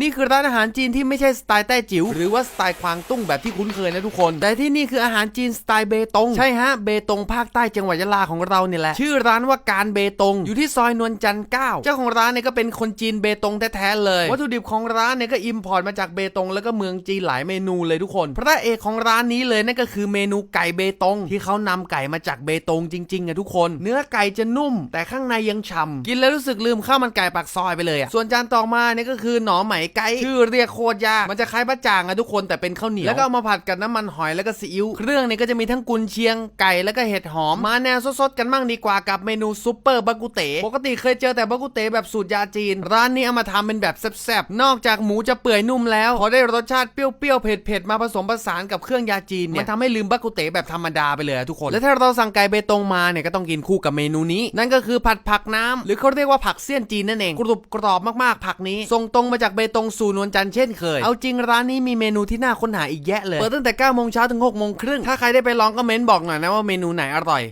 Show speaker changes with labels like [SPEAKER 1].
[SPEAKER 1] นี่คือร้านอาหารจีนที่ไม่ใช่สไตล์แต้จิ๋วหรือว่าสไตล์ควางตุ้งแบบที่คุ้นเคยนะทุกคน แต่ที่นี่คืออาหารจีนสไตล์เบตงใช่ฮะเบตงภาคใต้จังหวัดยะลาของเราเนี่ยแหละชื่อร้านว่าการเบตงอยู่ที่ซอยนวลจันทร์9เจ้าของร้านเนี่ยก็เป็นคนจีนเบตงแท้ๆเลยวัตถุดิบของร้านเนี่ยก็อิมพอร์ตมาจากเบตงแล้วก็เมืองจีนหลายเมนูเลยทุกคน พระเอกของร้านนี้เลยนั่นก็คือเมนูไก่เบตง ที่เขานำไก่มาจากเบตงจริงๆอะทุกคน เนื้อไก่จะนุ่ม แต่ข้างในยังฉ่ำกินแล้วรู้สึกลืมข้าวมันไก่ปากซอยไปเลยอะส่วนจานต่อมาเนี่ยก็คือหน่อไหมไก่ชื่อเรียกโคตรยากมันจะคล้ายบะจ่างอะทุกคนแต่เป็นข้าวเหนียวแล้วก็เอามาผัดกับน้ำมันหอยแล้วก็ซีอิ๊วเครื่องเนี่ยก็จะมีทั้งกุนเชียงไก่แล้วก็เห็ดหอมมาแนวสดๆกันบ้างดีกว่ากับเมนูซุปเปอร์บากุเต๋ปกติเคยเจอแต่บากุเต๋แบบสูตรยาจีน ร้านนี้เอามาทำเป็นแบบแซ่บๆนอกจากหมูจะเปื่อยนุ่มแล้วพอได้รสชาติเปรี้ยวๆเผ็ดๆมาผสมผสานกับเครื่องยาจีนเนี่ยมันทำให้ลืมบากุเต๋แบบธรรมดาไปเลยอะทุกคน และถ้าเราสั่งไก่เบตงมาเนี่ยก็ต้องกินคู่กับเมนูนี้ นั่นก็คือผัดผักน้ำหรือเขาเรียกว่าผักเสี้ยนจีนนั่นเองกรุบกรอบมากๆผักนี้ส่งตรงมาจากเบตงสู่นวลจันทร์เช่นเคย เอาจริงร้านนี้มีเมนูที่น่าค้นหาอีกแยะเลย เปิดตั้งแต่9โมงเช้าถึง6โมงครึ่ง ถ้าใครได้ไปลองก็เม้นบอกหน่อยนะว่าเมนูไหนอร่อย